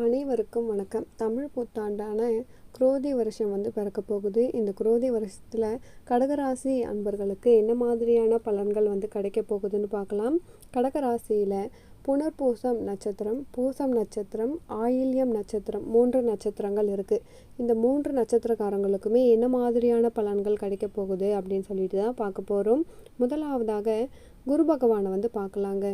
அனைவருக்கும் வணக்கம். தமிழ் புத்தாண்டான குரோதி வருஷம் வந்து பிறக்க போகுது. இந்த குரோதி வருஷத்தில் கடகராசி அன்பர்களுக்கு என்ன மாதிரியான பலன்கள் வந்து கிடைக்க போகுதுன்னு பார்க்கலாம். கடகராசியில் புனர்பூசம் நட்சத்திரம் பூசம் நட்சத்திரம் ஆயில்யம் நட்சத்திரம் மூன்று நட்சத்திரங்கள் இருக்குது இந்த மூன்று நட்சத்திரக்காரங்களுக்குமே என்ன மாதிரியான பலன்கள் கிடைக்க போகுது அப்படின்னு சொல்லிட்டு தான் பார்க்க போகிறோம் முதலாவதாக குரு பகவானை வந்து பார்க்கலாங்க.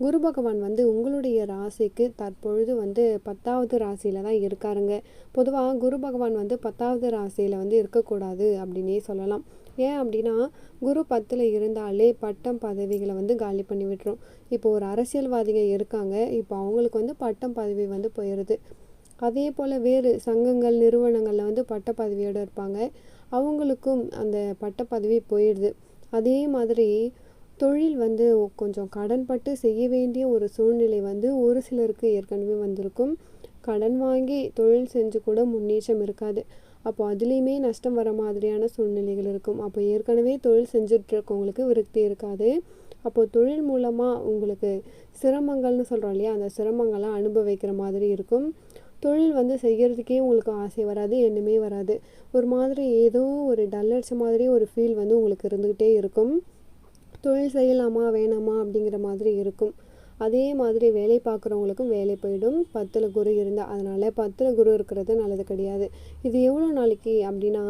குரு பகவான் வந்து உங்களுடைய ராசிக்கு தற்பொழுது வந்து பத்தாவது ராசியில் தான் இருக்காருங்க. பொதுவாக குரு பகவான் வந்து பத்தாவது ராசியில் வந்து இருக்கக்கூடாது அப்படின்னே சொல்லலாம். ஏன் அப்படின்னா குரு பத்தில் இருந்தாலே பட்டம் பதவிகளை வந்து காலி பண்ணி விட்டுரும். இப்போ ஒரு அரசியல்வாதிங்க இருக்காங்க இப்போ அவங்களுக்கு வந்து பட்டம் பதவி வந்து போயிடுது அதே போல் வேறு சங்கங்கள் நிறுவனங்களில் வந்து பட்ட பதவியோடு இருப்பாங்க. அவங்களுக்கும் அந்த பட்ட பதவி போயிடுது அதே மாதிரி தொழில் வந்து கொஞ்சம் கடன்பட்டு செய்ய வேண்டிய ஒரு சூழ்நிலை வந்து ஒரு சிலருக்கு ஏற்கனவே வந்திருக்கும். கடன் வாங்கி தொழில் செஞ்சு கூட முன்னேற்றம் இருக்காது. அப்போ அதுலேயுமே நஷ்டம் வர மாதிரியான சூழ்நிலைகள் இருக்கும். அப்போ ஏற்கனவே தொழில் செஞ்சுட்ருக்கவங்களுக்கு விருத்தி இருக்காது. அப்போது தொழில் மூலமாக உங்களுக்கு சிரமங்கள்னு சொல்கிறோம் இல்லையா? அந்த சிரமங்கள்லாம் அனுபவிக்கிற மாதிரி இருக்கும். தொழில் வந்து செய்கிறதுக்கே உங்களுக்கு ஆசை வராது எண்ணமே வராது. ஒரு மாதிரி ஏதோ ஒரு டல்லடிச்ச மாதிரி ஒரு ஃபீல் வந்து உங்களுக்கு இருந்துக்கிட்டே இருக்கும். தொழில் செய்யலாமா வேணாமா அப்படிங்கிற மாதிரி இருக்கும். அதே மாதிரி வேலை பார்க்குறவங்களுக்கும் வேலை போயிடும். பத்தில் குரு இருந்தால் அதனால் பத்தில் குரு இருக்கிறது நல்லது கிடையாது. இது எவ்வளோ நாளைக்கு அப்படின்னா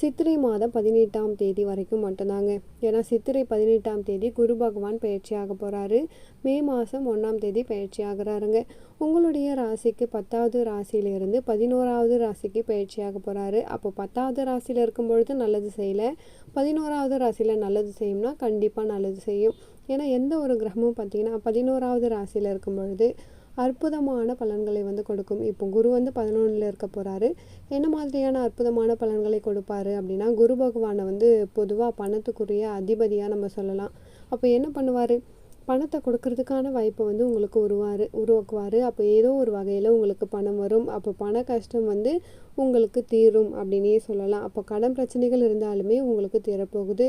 சித்திரை மாதம் பதினெட்டாம் தேதி வரைக்கும் மட்டும்தாங்க. ஏன்னா சித்திரை பதினெட்டாம் தேதி குரு பகவான் பயிற்சியாக போகிறாரு மே மாதம் ஒன்றாம் தேதி பயிற்சி ஆகிறாருங்க. உங்களுடைய ராசிக்கு பத்தாவது ராசியிலிருந்து பதினோராவது ராசிக்கு பயிற்சியாக போகிறாரு அப்போ பத்தாவது ராசியில் இருக்கும் பொழுது நல்லது செய்யலை. பதினோராவது ராசியில் நல்லது செய்யும்னா கண்டிப்பாக நல்லது செய்யும். ஏன்னா எந்த ஒரு கிரகமும் பார்த்திங்கன்னா பதினோராவது ராசியில் இருக்கும் பொழுது அற்புதமான பலன்களை வந்து கொடுக்கும். இப்போ குரு வந்து பதினொன்றில் இருக்க போகிறாரு என்ன மாதிரியான அற்புதமான பலன்களை கொடுப்பாரு அப்படின்னா குரு பகவானை வந்து பொதுவாக பணத்துக்குரிய அதிபதியாக நம்ம சொல்லலாம். அப்போ என்ன பண்ணுவார்? பணத்தை கொடுக்கறதுக்கான வாய்ப்பை வந்து உங்களுக்கு உருவாரு உருவாக்குவார். அப்போ ஏதோ ஒரு வகையில் உங்களுக்கு பணம் வரும். அப்போ பண கஷ்டம் வந்து உங்களுக்கு தீரும் அப்படின்னே சொல்லலாம். அப்போ கடன் பிரச்சனைகள் இருந்தாலுமே உங்களுக்கு தீரப்போகுது.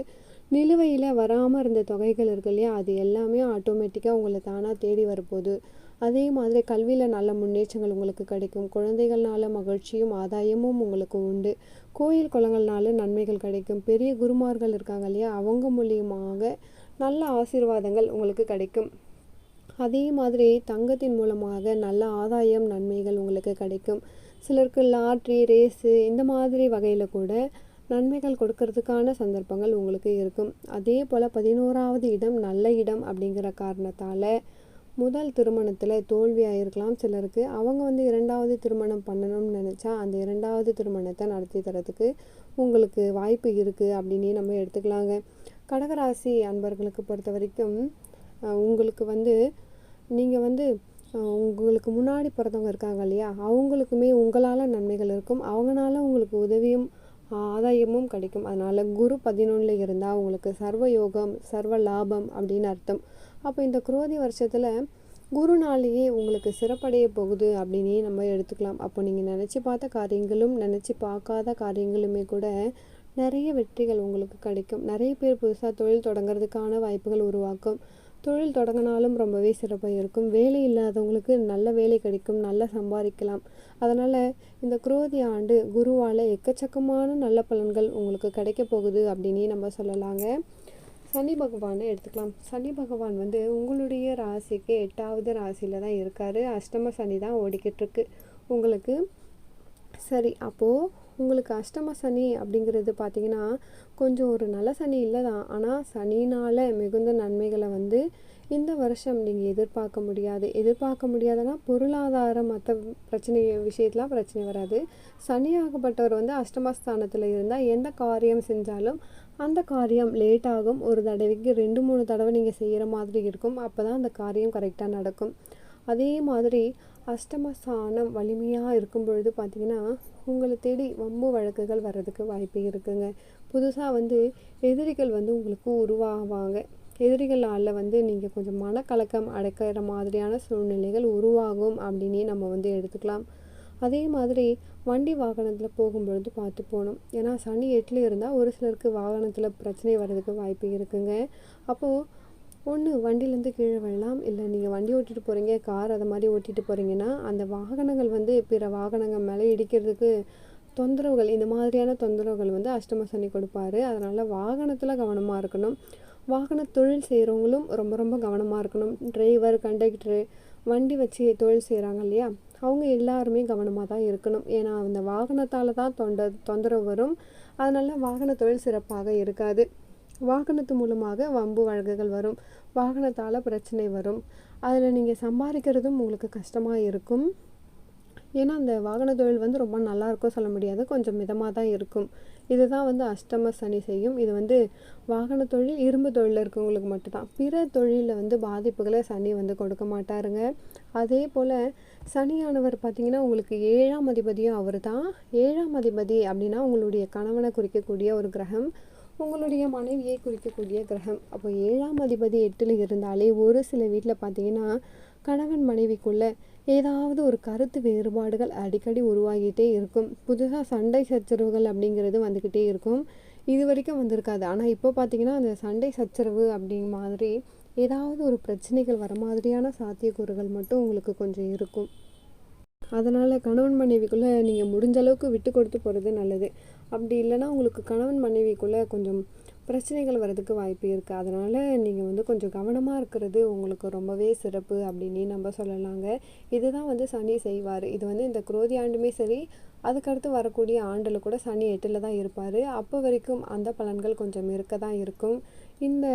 நிலுவையில் வராமல் இருந்த தொகைகள் இருக்கு இல்லையா? அது எல்லாமே ஆட்டோமேட்டிக்காக உங்களை தானாக தேடி வரப்போகுது. அதே மாதிரி கல்வியில் நல்ல முன்னேற்றங்கள் உங்களுக்கு கிடைக்கும். குழந்தைகள்னால மகிழ்ச்சியும் ஆதாயமும் உங்களுக்கு உண்டு. கோயில் குளங்கள்னால நன்மைகள் கிடைக்கும். பெரிய குருமார்கள் இருக்காங்க இல்லையா? அவங்க மூலியமாக நல்ல ஆசீர்வாதங்கள் உங்களுக்கு கிடைக்கும். அதே மாதிரி தங்கத்தின் மூலமாக நல்ல ஆதாயம் நன்மைகள் உங்களுக்கு கிடைக்கும். சிலருக்கு லாட்ரி ரேஸு இந்த மாதிரி வகையில் கூட நன்மைகள் கொடுக்கறதுக்கான சந்தர்ப்பங்கள் உங்களுக்கு இருக்கும். அதே போல் பதினோராவது இடம் நல்ல இடம் அப்படிங்கிற காரணத்தால் முதல் திருமணத்தில் தோல்வியாக இருக்கலாம் சிலருக்கு. அவங்க வந்து இரண்டாவது திருமணம் பண்ணணும்னு நினச்சா அந்த இரண்டாவது திருமணத்தை நடத்தி தரத்துக்கு உங்களுக்கு வாய்ப்பு இருக்குது அப்படின்னே நம்ம எடுத்துக்கலாங்க. கடகராசி அன்பர்களுக்கு பொறுத்த வரைக்கும் உங்களுக்கு வந்து நீங்கள் வந்து உங்களுக்கு முன்னாடி பிறந்தவங்க இருக்காங்க இல்லையா? அவங்களுக்குமே உங்களால் நன்மைகள் இருக்கும். அவங்களால உங்களுக்கு உதவியும் ஆதாயமும் கிடைக்கும். அதனால் குரு பதினொன்றில் இருந்தால் உங்களுக்கு சர்வ யோகம் சர்வ லாபம் அப்படின்னு அர்த்தம். அப்போ இந்த குரோதி வருஷத்தில் குருனாலேயே உங்களுக்கு சிறப்படைய போகுது அப்படின்னே நம்ம எடுத்துக்கலாம். அப்போ நீங்கள் நினச்சி பார்த்த காரியங்களும் நினச்சி பார்க்காத காரியங்களுமே கூட நிறைய வெற்றிகள் உங்களுக்கு கிடைக்கும். நிறைய பேர் புதுசாக தொழில் தொடங்குறதுக்கான வாய்ப்புகள் உருவாக்கும். தொழில் தொடங்கினாலும் ரொம்பவே சிறப்பாக இருக்கும். வேலை இல்லாதவங்களுக்கு நல்ல வேலை கிடைக்கும் நல்லா சம்பாதிக்கலாம். அதனால் இந்த குரோதி ஆண்டு குருவால் எக்கச்சக்கமான நல்ல பலன்கள் உங்களுக்கு கிடைக்க போகுது அப்படின்னே நம்ம சொல்லலாங்க. சனி பகவானை எடுத்துக்கலாம். சனி பகவான் வந்து உங்களுடைய ராசிக்கு எட்டாவது ராசியில் தான் இருக்கார். அஷ்டம சனி தான் ஓடிக்கிட்டு இருக்கு. உங்களுக்கு சரி அப்போது உங்களுக்கு அஷ்டம சனி அப்படிங்கிறது பார்த்திங்கன்னா கொஞ்சம் ஒரு நல்ல சனி இல்லை தான். ஆனால் சனினால் மிகுந்த நன்மைகளை வந்து இந்த வருஷம் நீங்கள் எதிர்பார்க்க முடியாது. எதிர்பார்க்க முடியாதுன்னா பொருளாதாரம் மற்ற பிரச்சனை விஷயத்தெலாம் பிரச்சனை வராது. சனியாகப்பட்டவர் வந்து அஷ்டமஸ்தானத்தில் இருந்தால் எந்த காரியம் செஞ்சாலும் அந்த காரியம் லேட் ஆகும். ஒரு தடவைக்கு ரெண்டு மூணு தடவை நீங்கள் செய்கிற மாதிரி இருக்கும். அப்போ தான் அந்த காரியம் கரெக்டாக நடக்கும். அதே மாதிரி அஷ்டமசானம் வலிமையாக இருக்கும் பொழுது பார்த்திங்கன்னா உங்களை தேடி வம்பு வழக்குகள் வர்றதுக்கு வாய்ப்பு இருக்குங்க. புதுசாக வந்து எதிரிகள் வந்து உங்களுக்கு உருவாவாங்க. எதிரிகளால் வந்து நீங்கள் கொஞ்சம் மனக்கலக்கம் அடைக்கிற மாதிரியான சூழ்நிலைகள் உருவாகும் அப்படின்னே நம்ம வந்து எடுத்துக்கலாம். அதே மாதிரி வண்டி வாகனத்தில் போகும்பொழுது பார்த்து போகணும். ஏன்னா சனி எட்டில் இருந்தால் ஒரு சிலருக்கு வாகனத்தில் பிரச்சனை வர்றதுக்கு வாய்ப்பு இருக்குங்க. அப்போது ஒன்று வண்டியிலேருந்து கீழே விழலாம். இல்லை நீங்கள் வண்டி ஓட்டிகிட்டு போகிறீங்க கார் அதை மாதிரி ஓட்டிகிட்டு போகிறீங்கன்னா அந்த வாகனங்கள் வந்து பிற வாகனங்கள் மேலே இடிக்கிறதுக்கு தொந்தரவுகள் இந்த மாதிரியான தொந்தரவுகள் வந்து அஷ்டம சனி கொடுப்பாரு. அதனால் வாகனத்தில் கவனமாக இருக்கணும். வாகன தொழில் செய்கிறவங்களும் ரொம்ப ரொம்ப கவனமாக இருக்கணும். டிரைவர் கண்டக்டரு வண்டி வச்சு தொழில் செய்கிறாங்க இல்லையா? அவங்க எல்லாருமே கவனமாக தான் இருக்கணும். ஏன்னா அந்த வாகனத்தால் தான் தொண்ட தொந்தரவு வரும். அதனால் வாகன தொழில் சிறப்பாக இருக்காது. வாகனத்து மூலமாக வம்பு வழக்குகள் வரும். வாகனத்தால் பிரச்சனை வரும். அதில் நீங்கள் சம்பாதிக்கிறதும் உங்களுக்கு கஷ்டமாக இருக்கும். ஏன்னா அந்த வாகன தொழில் வந்து ரொம்ப நல்லா இருக்கும் சொல்ல முடியாது. கொஞ்சம் மிதமாக தான் இருக்கும். இதுதான் வந்து அஷ்டம சனி செய்யும். இது வந்து வாகன தொழில் இரும்பு தொழிலில் இருக்கவங்களுக்கு மட்டும்தான். பிற தொழிலில் வந்து பாதிப்புகளை சனி வந்து கொடுக்க மாட்டாருங்க. அதே போல் சனியானவர் பார்த்திங்கன்னா உங்களுக்கு ஏழாம் அதிபதியும் அவர் தான் ஏழாம் அதிபதி அப்படின்னா உங்களுடைய கணவனை குறிக்கக்கூடிய ஒரு கிரகம். உங்களுடைய மனைவியை குறிக்கக்கூடிய கிரகம். அப்போ ஏழாம் அதிபதி எட்டில் இருந்தாலே ஒரு சில வீட்டில் பார்த்தீங்கன்னா கணவன் மனைவிக்குள்ள ஏதாவது ஒரு கருத்து வேறுபாடுகள் அடிக்கடி உருவாகிட்டே இருக்கும். புதுசாக சண்டை சச்சரவுகள் அப்படிங்கிறது வந்துக்கிட்டே இருக்கும். இது வரைக்கும் வந்திருக்காது. ஆனால் இப்போ பார்த்தீங்கன்னா அந்த சண்டை சச்சரவு அப்படிங்க மாதிரி ஏதாவது ஒரு பிரச்சனைகள் வர மாதிரியான சாத்தியக்கூறுகள் மட்டும் உங்களுக்கு கொஞ்சம் இருக்கும். அதனால் கணவன் மனைவிக்குள்ளே நீங்கள் முடிஞ்ச அளவுக்கு விட்டு கொடுத்து போகிறது நல்லது. அப்படி இல்லைன்னா உங்களுக்கு கணவன் மனைவிக்குள்ளே கொஞ்சம் பிரச்சனைகள் வரதுக்கு வாய்ப்பு இருக்குது அதனால் நீங்கள் வந்து கொஞ்சம் கவனமாக இருக்கிறது உங்களுக்கு ரொம்பவே சிறப்பு அப்படின்னு நம்ம சொல்லலாங்க. இதுதான் வந்து சனி செய்வார். இது வந்து இந்த குரோதி ஆண்டுமே சரி அதுக்கடுத்து வரக்கூடிய ஆண்டில் கூட சனி எட்டில் தான் இருப்பார். அப்போ வரைக்கும் அந்த பலன்கள் கொஞ்சம் இருக்க தான் இருக்கும். இந்த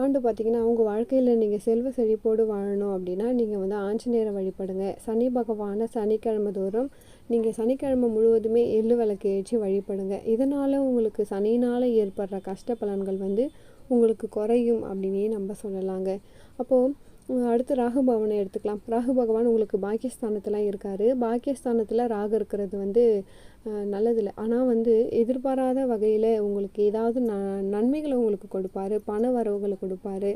ஆண்டு பார்த்திங்கன்னா உங்கள் வாழ்க்கையில் நீங்கள் செல்வ செழிப்போடு வாழணும் அப்படின்னா நீங்கள் வந்து ஆஞ்சநேயரை வழிபடுங்க. சனி பகவானை சனிக்கிழமை தோறும் நீங்கள் சனிக்கிழமை முழுவதுமே எள்ளு விளக்கு ஏற்றி வழிபடுங்க. இதனால் உங்களுக்கு சனினால் ஏற்படுற கஷ்ட பலன்கள் வந்து உங்களுக்கு குறையும் அப்படின்னே நம்ம சொல்லலாங்க. அப்போது அடுத்து ராகு பவனை எடுத்துக்கலாம். ராகு பகவான் உங்களுக்கு பாக்கியஸ்தானத்தில் இருக்கார். பாக்கியஸ்தானத்தில் ராகு இருக்கிறது வந்து நல்லதில்லை. ஆனால் வந்து எதிர்பாராத வகையில் உங்களுக்கு ஏதாவது ந நன்மைகளை உங்களுக்கு கொடுப்பாரு. பண வரவுகளை கொடுப்பாரு.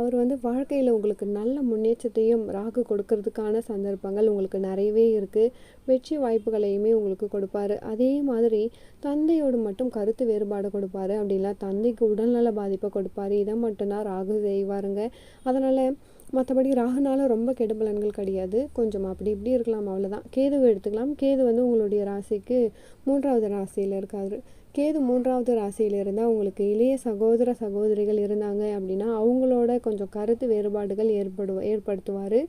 அவர் வந்து வாழ்க்கையில் உங்களுக்கு நல்ல முன்னேற்றத்தையும் ராகு கொடுக்கறதுக்கான சந்தர்ப்பங்கள் உங்களுக்கு நிறையவே இருக்குது வெற்றி வாய்ப்புகளையுமே உங்களுக்கு கொடுப்பாரு. அதே மாதிரி தந்தையோடு மட்டும் கருத்து வேறுபாடு கொடுப்பாரு. அப்படின்னா தந்தைக்கு உடல்நல பாதிப்பை கொடுப்பாரு. இதை மட்டும்தான் ராகு செய்வாருங்க. அதனால் மற்றபடி ராகுனால ரொம்ப கெடுபலன்கள் கிடையாது. கொஞ்சம் அப்படி இப்படி இருக்கலாம் அவ்வளோதான் கேதுவை எடுத்துக்கலாம். கேது வந்து உங்களுடைய ராசிக்கு மூன்றாவது ராசியில் இருக்காரு. கேது மூன்றாவது ராசியில் இருந்தால் உங்களுக்கு இளைய சகோதர சகோதரிகள் இருந்தாங்க அப்படின்னா அவங்களோட கொஞ்சம் கருத்து வேறுபாடுகள் ஏற்படு ஏற்படுத்துவார்.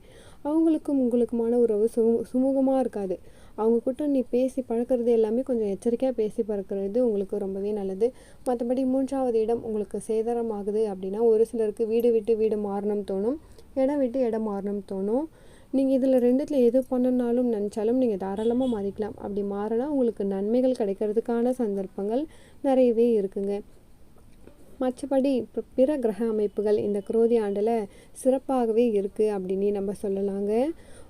அவங்களுக்கும் உங்களுக்குமான உறவு சு சுமூகமாக இருக்காது. அவங்க கிட்ட நீ பேசி பழக்கிறது எல்லாமே கொஞ்சம் எச்சரிக்கையாக பேசி பழக்கிறது உங்களுக்கு ரொம்பவே நல்லது. மற்றபடி மூன்றாவது இடம் உங்களுக்கு சேதாரம் ஆகுது அப்படின்னா ஒரு சிலருக்கு வீடு விட்டு வீடு மாறணும் தோணும். இடம் விட்டு இடம் மாறணும்னு தோணும். நீங்கள் இதில் ரெண்டுத்தில் எது பண்ணனாலும் நினச்சாலும் நீங்கள் தாராளமாக மாறிக்கலாம். அப்படி மாறினா உங்களுக்கு நன்மைகள் கிடைக்கிறதுக்கான சந்தர்ப்பங்கள் நிறையவே இருக்குங்க. மற்றபடி இப்போ பிற கிரக அமைப்புகள் இந்த குரோதி ஆண்டில் சிறப்பாகவே இருக்குது அப்படின்னு நம்ம சொல்லலாங்க.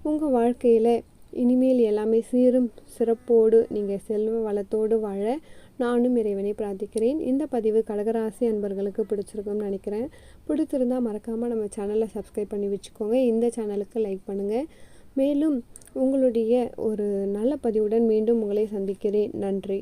உங்கள் வாழ்க்கையில் இனிமேல் எல்லாமே சீரும் சிறப்போடு நீங்கள் செல்வ வளத்தோடு வாழ நானும் இறைவனை பிரார்த்திக்கிறேன். இந்த பதிவு கடகராசி அன்பர்களுக்கு பிடிச்சிருக்கும்னு நினைக்கிறேன். பிடிச்சிருந்தால் மறக்காமல் நம்ம சேனலை சப்ஸ்கிரைப் பண்ணி வச்சுக்கோங்க. இந்த சேனலுக்கு லைக் பண்ணுங்கள் மேலும் உங்களுடைய ஒரு நல்ல பதிவுடன் மீண்டும் உங்களை சந்திக்கிறேன். நன்றி.